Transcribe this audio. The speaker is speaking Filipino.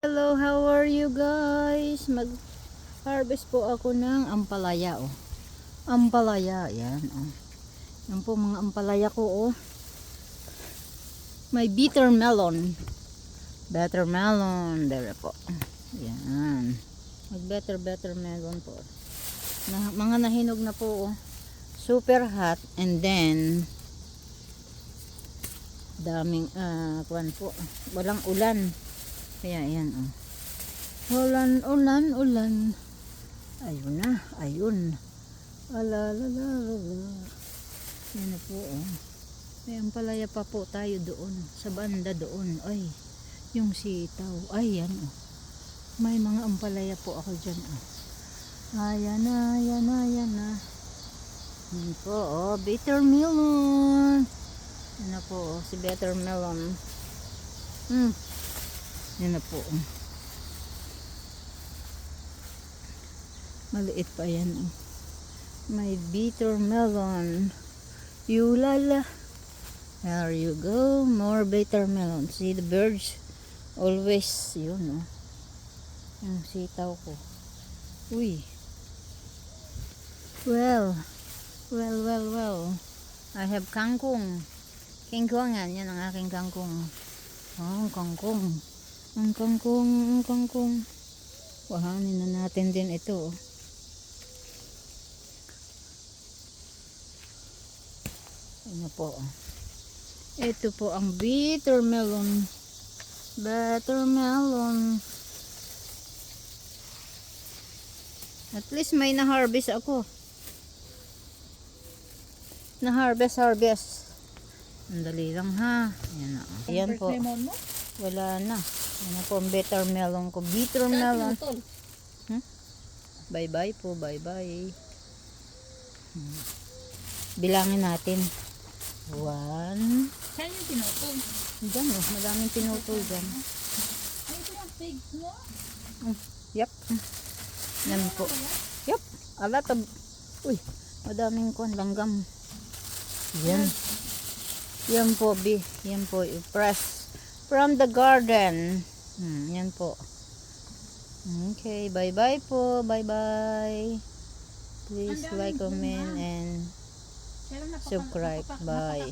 Hello, how are you guys? Mag harvest po ako ng ampalaya oh. Ampalaya, yan oh. Yan po mga ampalaya ko oh. May bitter melon. Better melon, there po. Yan. Mag better better melon po. Na, mga nahinog na po oh. Super hot and then daming ah kuwan po. Walang ulan. Kaya yan oh. Ulan, ulan, ulan. Ayun na, ayun. Ala, la, la, la, la. Yan na po oh. May ampalaya pa po tayo doon. Sa banda doon. Ay, yung sitaw. Ay, yan oh. May mga ampalaya po ako dyan oh. Ayan na, ayan na, ayan na. Yan po oh, bitter melon. Na po oh, si bitter melon. Hmm. Yan na po. Maliit pa yan. Oh. May bitter melon. Yulala. There you go. More bitter melon. See the birds? Always. Yun oh. Yung sitaw ko. Uy. Well. Well, well, well. I have kangkong. Kingkongan. Yan ang aking kangkong. Oh, kangkong. Ang kangkong, ang kangkong. Wahanin na natin din ito. oh. Ano po. Ito po ang bitter melon. Bitter melon. At least may na-harvest ako. Na-harvest, harvest. Ang dali lang ha. Ayan na. oh. Ayan po. Lemon mo? Wala na. Ano po ang bitter melon ko. Bitter melon. Tol. Bye bye po. Bye bye. Hmm. Bilangin natin. One. Saan yung pinutol? Diyan oh. Madaming pinutol dyan. Ay, ito yung pigs mo. Yep. Yan po. Yep. A lot of... Uy. Madaming kon langgam. Yan. Yan po, B. Yan po. Press from the garden. Hmm, yan po. Okay. Bye-bye po. Bye-bye. Please like, comment, and Subscribe. Bye.